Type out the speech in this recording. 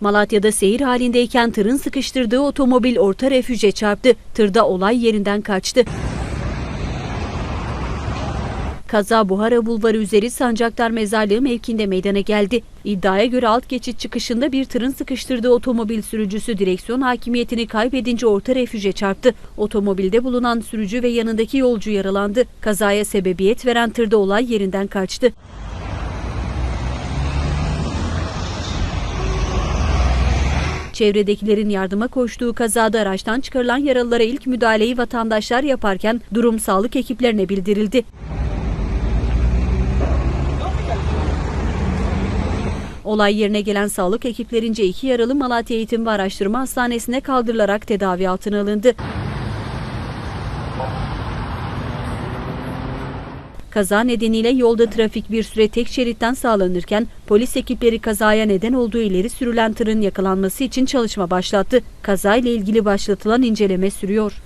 Malatya'da seyir halindeyken tırın sıkıştırdığı otomobil orta refüje çarptı. Tırda olay yerinden kaçtı. Kaza Buhara Bulvarı üzeri Sancaktar Mezarlığı mevkinde meydana geldi. İddiaya göre alt geçit çıkışında bir tırın sıkıştırdığı otomobil sürücüsü direksiyon hakimiyetini kaybedince orta refüje çarptı. Otomobilde bulunan sürücü ve yanındaki yolcu yaralandı. Kazaya sebebiyet veren tırda olay yerinden kaçtı. Çevredekilerin yardıma koştuğu kazada araçtan çıkarılan yaralılara ilk müdahaleyi vatandaşlar yaparken durum sağlık ekiplerine bildirildi. Olay yerine gelen sağlık ekiplerince iki yaralı Malatya Eğitim ve Araştırma Hastanesi'ne kaldırılarak tedavi altına alındı. Kaza nedeniyle yolda trafik bir süre tek şeritten sağlanırken polis ekipleri kazaya neden olduğu ileri sürülen tırın yakalanması için çalışma başlattı. Kazayla ilgili başlatılan inceleme sürüyor.